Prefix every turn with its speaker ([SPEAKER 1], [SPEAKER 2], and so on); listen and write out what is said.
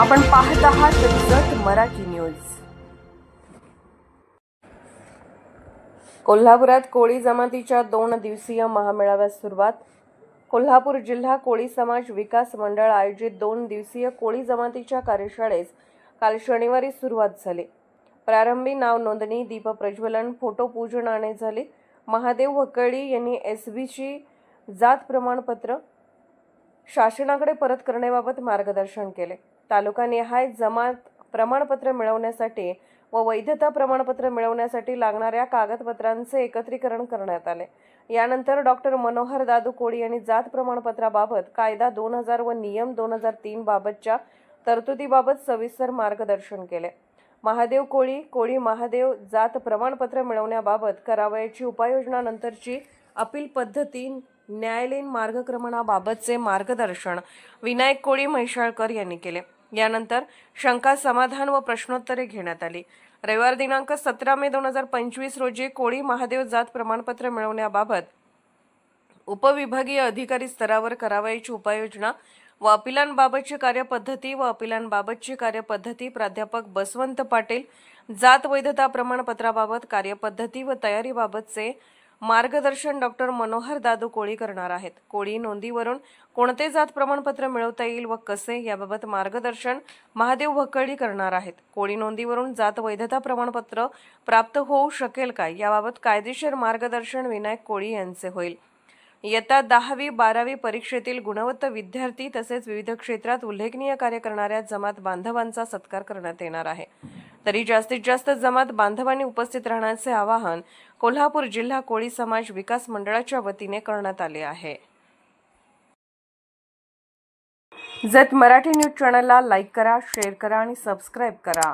[SPEAKER 1] आपण पाहत आहात जत मराठी न्यूज. कोल्हापुरात कोळी जमातीच्या दोन दिवसीय महामेळाव्यास सुरुवात. कोल्हापूर जिल्हा कोळी समाज विकास मंडळ आयोजित दोन दिवसीय कोळी जमातीच्या कार्यशाळेस काल शनिवारी सुरुवात झाली. प्रारंभी नाव नोंदणी दीप प्रज्वलन फोटो पूजन आणि झाले. महादेव वकळी यांनी एस बीची जात प्रमाणपत्र शासनाकडे परत करण्याबाबत मार्गदर्शन केले. तालुकानिहाय जमात प्रमाणपत्र मिळवण्यासाठी व वैधता प्रमाणपत्र मिळवण्यासाठी लागणाऱ्या कागदपत्रांचे एकत्रीकरण करण्यात आले. यानंतर डॉक्टर मनोहर दादू कोळी यांनी जात प्रमाणपत्राबाबत कायदा दोन हजार व नियम दोन हजार तीन बाबतच्या तरतुदीबाबत सविस्तर मार्गदर्शन केले. महादेव कोळी कोळी महादेव जात प्रमाणपत्र मिळवण्याबाबत करावयाची उपाययोजनानंतरची अपील पद्धती न्यायालयीन मार्गक्रमणाबाबतचे मार्गदर्शन विनायक कोळी म्हैसाळकर यांनी केले. यानंतर शंका समाधान व प्रश्नोत्तरे घेण्यात आली. रविवार दिनांक सतरा मे दोन हजार पंचवीस रोजी कोळी महादेव जात प्रमाणपत्र मिळवण्याबाबत उपविभागीय अधिकारी स्तरावर करावयाची उपाययोजना व अपिलांबाबतची कार्यपद्धती व अपिलांबाबतची कार्यपद्धती प्राध्यापक बसवंत पाटील जात वैधता प्रमाणपत्राबाबत कार्यपद्धती व तयारीबाबतचे मार्गदर्शन डॉक्टर मनोहर दादू कोळी करणार आहेत. कोळी नोंदीवरून कोणते जात प्रमाणपत्र मिळवता येईल व कसे याबाबत मार्गदर्शन महादेव भक्कडी करणार आहेत. कोळी नोंदीवरून जात वैधता प्रमाणपत्र प्राप्त होऊ शकेल का? याबाबत कायदेशीर मार्गदर्शन विनायक कोळी यांचे होईल. इयत्ता दहावी बारावी परीक्षेतील गुणवत्ता विद्यार्थी तसेच विविध क्षेत्रात उल्लेखनीय कार्य करणाऱ्या जमात बांधवांचा सत्कार करण्यात येणार आहे. तरी जास्तीत जास्त जमात बांधवांनी उपस्थित राहण्याचे आवाहन कोल्हापूर जिल्हा कोळी समाज विकास मंडळाच्या वतीने करण्यात आले आहे. जत मराठी न्यूज चॅनलला लाईक करा शेअर करा आणि सबस्क्राईब करा.